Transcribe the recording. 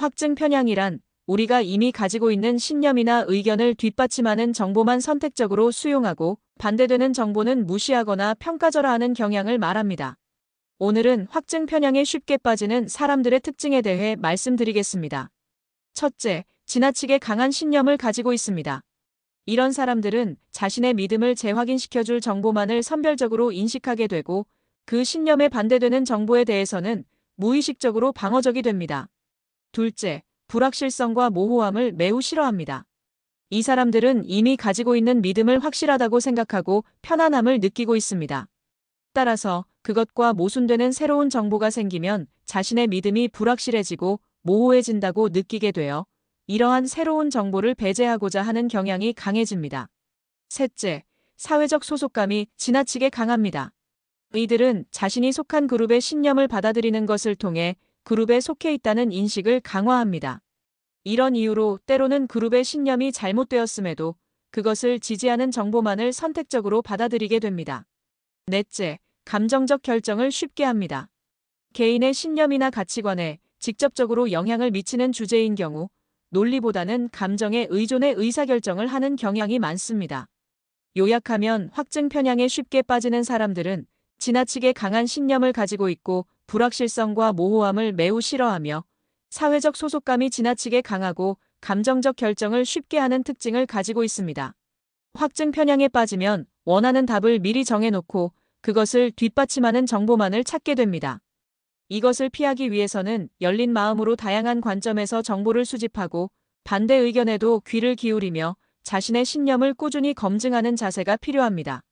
확증 편향이란 우리가 이미 가지고 있는 신념이나 의견을 뒷받침하는 정보만 선택적으로 수용하고 반대되는 정보는 무시하거나 평가절하하는 경향을 말합니다. 오늘은 확증 편향에 쉽게 빠지는 사람들의 특징에 대해 말씀드리겠습니다. 첫째, 지나치게 강한 신념을 가지고 있습니다. 이런 사람들은 자신의 믿음을 재확인시켜줄 정보만을 선별적으로 인식하게 되고 그 신념에 반대되는 정보에 대해서는 무의식적으로 방어적이 됩니다. 둘째, 불확실성과 모호함을 매우 싫어합니다. 이 사람들은 이미 가지고 있는 믿음을 확실하다고 생각하고 편안함을 느끼고 있습니다. 따라서 그것과 모순되는 새로운 정보가 생기면 자신의 믿음이 불확실해지고 모호해진다고 느끼게 되어 이러한 새로운 정보를 배제하고자 하는 경향이 강해집니다. 셋째, 사회적 소속감이 지나치게 강합니다. 이들은 자신이 속한 그룹의 신념을 받아들이는 것을 통해 그룹에 속해 있다는 인식을 강화합니다. 이런 이유로 때로는 그룹의 신념이 잘못되었음에도 그것을 지지하는 정보만을 선택적으로 받아들이게 됩니다. 넷째, 감정적 결정을 쉽게 합니다. 개인의 신념이나 가치관에 직접적으로 영향을 미치는 주제인 경우 논리보다는 감정에 의존해 의사결정을 하는 경향이 많습니다. 요약하면 확증 편향에 쉽게 빠지는 사람들은 지나치게 강한 신념을 가지고 있고 불확실성과 모호함을 매우 싫어하며 사회적 소속감이 지나치게 강하고 감정적 결정을 쉽게 하는 특징을 가지고 있습니다. 확증 편향에 빠지면 원하는 답을 미리 정해놓고 그것을 뒷받침하는 정보만을 찾게 됩니다. 이것을 피하기 위해서는 열린 마음으로 다양한 관점에서 정보를 수집하고 반대 의견에도 귀를 기울이며 자신의 신념을 꾸준히 검증하는 자세가 필요합니다.